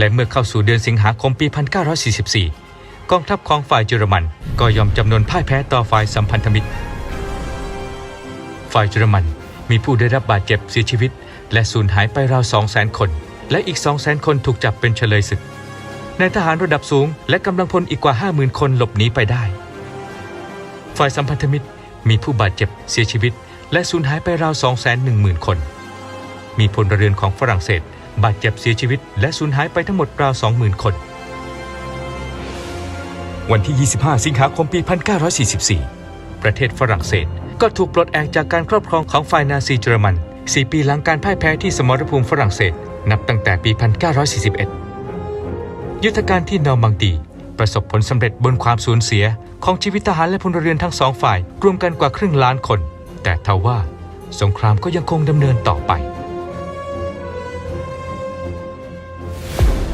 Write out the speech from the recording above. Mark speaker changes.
Speaker 1: และเมื่อเข้าสู่เดือนสิงหาคมปี 1944 กองทัพของฝ่ายเยอรมันก็ยอมจำนนพ่ายแพ้ต่อฝ่ายสัมพันธมิตร ฝ่ายเยอรมันมีผู้ได้รับบาดเจ็บเสียชีวิต และสูญหายไปราว 200,000 คน และอีก 200,000 คนถูกจับเป็นเฉลยศึกนายทหารระดับสูง และกำลังพลอีกกว่า 50,000 คนหลบหนีไปได้ ฝ่ายสัมพันธมิตรมีผู้บาดเจ็บเสียชีวิต และสูญหายไปราว 210,000 คน มีพลเรือนของฝรั่งเศส บาดเจ็บเสียชีวิต และสูญหายไปทั้งหมดราว 20,000 คน วันที่ 25 สิงหาคมปี 1944 ประเทศฝรั่งเศส ก็ถูกปลดแอกจากการครอบครองของฝ่ายนาซีเยอรมัน 4 ปีหลังการพ่ายแพ้ที่สมรภูมิฝรั่งเศส นับตั้งแต่ปี 1941 ยุทธการที่นอร์มังดีประสบผลสำเร็จบนความสูญเสีย ของชีวิตทหารและพลเรือนทั้งสองฝ่าย รวมกันกว่าครึ่งล้านคน แต่ทว่า สงครามก็ยังคงดำเนินต่อไป